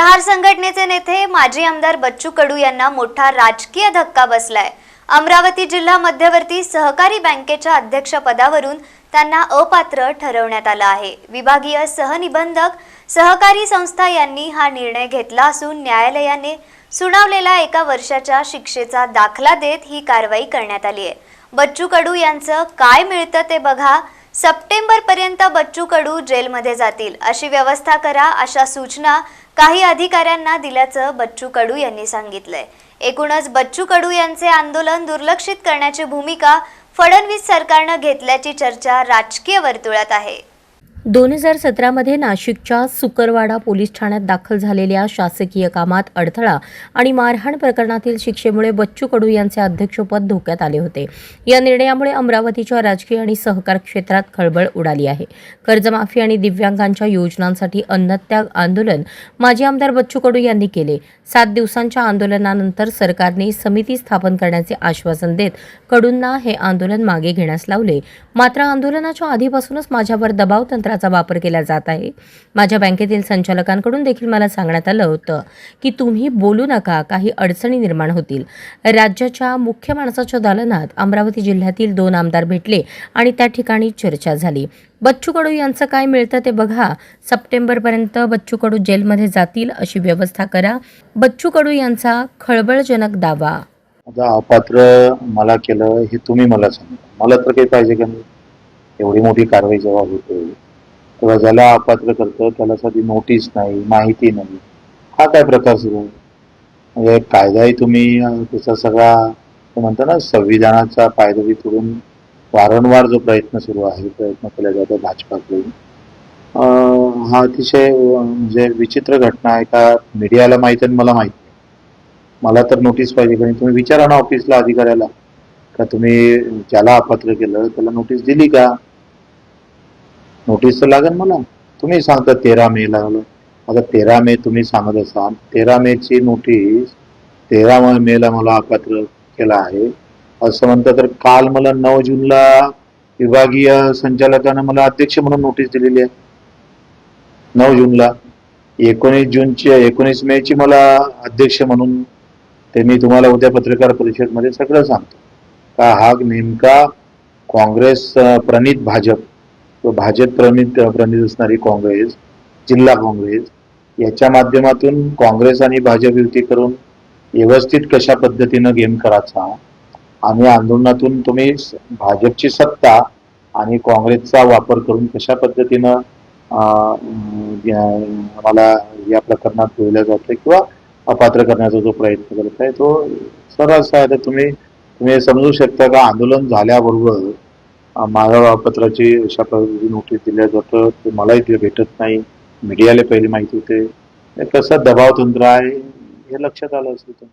प्रहार संघटनेचे नेते माजी आमदार बच्चू कडू यांना मोठा राजकीय धक्का बसलाय. अमरावती जिल्हा मध्यवर्ती सहकारी बँकेच्या अध्यक्षपदावरून त्यांना अपात्र ठरवण्यात आलं आहे. विभागीय सहनिबंधक सहकारी संस्था यांनी हा निर्णय घेतला असून न्यायालयाने सुनावलेला एका वर्षाच्या शिक्षेचा दाखला देत ही कारवाई करण्यात आली आहे. बच्चू कडू यांचं काय मिळतं ते बघा. सप्टेंबर पर्यंत बच्चू कडू जेलमध्ये जातील. अशी व्यवस्था करा अशा सूचना काही अधिकाऱ्यांना दिल्याचं बच्चू कडू यांनी सांगितलंय. एकूणच बच्चू कडू यांचे आंदोलन दुर्लक्षित करण्याची भूमिका फडणवीस सरकारनं घेतल्याची चर्चा राजकीय वर्तुळात आहे. दोन हजार सतरामध्ये नाशिकच्या सुकरवाडा पोलीस ठाण्यात दाखल झालेल्या शासकीय कामात अडथळा आणि मारहाण प्रकरणातील शिक्षेमुळे बच्चू कडू यांचे अध्यक्षपद धोक्यात आले होते. या निर्णयामुळे अमरावतीच्या राजकीय आणि सहकार क्षेत्रात खळबळ उडाली आहे. कर्जमाफी आणि दिव्यांगांच्या योजनांसाठी अन्नत्याग आंदोलन माजी आमदार बच्चू कडू यांनी केले. सात दिवसांच्या आंदोलनानंतर सरकारने समिती स्थापन करण्याचे आश्वासन देत कडूंना हे आंदोलन मागे घेण्यास लावले. मात्र आंदोलनाच्या आधीपासूनच माझ्यावर दबाव तंत्राचा वापर केला जात आहे. माझ्या बँकेतील संचालकांकडून देखील मला सांगण्यात आलं होतं की तुम्ही बोलू नका काही अडचणी निर्माण होतील. राज्याच्या मुख्य माणसाच्या दालनात अमरावती जिल्ह्यातील दोन आमदार भेटले आणि त्या ठिकाणी चर्चा झाली. बच्चू कडू यांचं काय मिळतं ते बघा. सप्टेंबरपर्यंत बच्चू कडू जेलमध्ये जातील अशी व्यवस्था करा. बच्चू कडू यांचा खळबळजनक दावा. आता अपात्र मला केलं हे तुम्ही मला सांगा. मला तर काही पाहिजे का नाही? एवढी मोठी कारवाई जेव्हा होते किंवा ज्याला अपात्र करतं त्याला साधी नोटीस नाही माहिती नाही. हा काय प्रकार सुरू आहे? म्हणजे कायदाही तुम्ही त्याचा सगळा ते म्हणतो ना संविधानाचा पायदवी तोडून वारंवार जो प्रयत्न सुरू आहे प्रयत्न केला जातो भाजपाकडून हा अतिशय म्हणजे विचित्र घटना आहे का मीडियाला माहीत आणि मला माहीत मला तर नोटीस पाहिजे कारण तुम्ही विचारा ना ऑफिसला अधिकाऱ्याला. का तुम्ही ज्याला अपात्र केलं त्याला नोटीस दिली का? नोटीस तर लागेल मला. तुम्ही सांगता तेरा मे लागलं. आता तेरा मे तुम्ही सांगत असाल तेरा मे ची नोटीस तेरा मेला मला अपात्र केला आहे. असं म्हणतं तर काल मला नऊ जूनला विभागीय संचालकानं मला अध्यक्ष म्हणून नोटीस दिलेली आहे. नऊ जूनला. एकोणीस जूनची एकोणीस मे ची मला अध्यक्ष म्हणून ते मी तुम्हाला उद्या पत्रकार परिषदमध्ये सगळं सांगतो. का हा नेमका काँग्रेस प्रणित भाजप भाजप प्रणित प्रणित असणारी काँग्रेस जिल्हा काँग्रेस याच्या माध्यमातून काँग्रेस आणि भाजप युती करून व्यवस्थित कशा पद्धतीनं गेम करायचा आणि आंदोलनातून तुम्ही स- भाजपची सत्ता आणि काँग्रेसचा वापर करून कशा पद्धतीनं मला आम्हाला या प्रकरणात ठेवलं जातं किंवा अपात्र करण्याचा जो प्रयत्न करत आहे तो सरस आहे तर तुम्ही तुम्ही समजू शकता का? आंदोलन झाल्याबरोबर माझ्या पत्राची अशा पद्धतीची नोटीस दिल्या जातं ते मलाही ते भेटत नाही. मीडियाला पहिले माहिती होते. कसा कसं दबाव तंत्र आहे हे लक्षात आलं असेल तर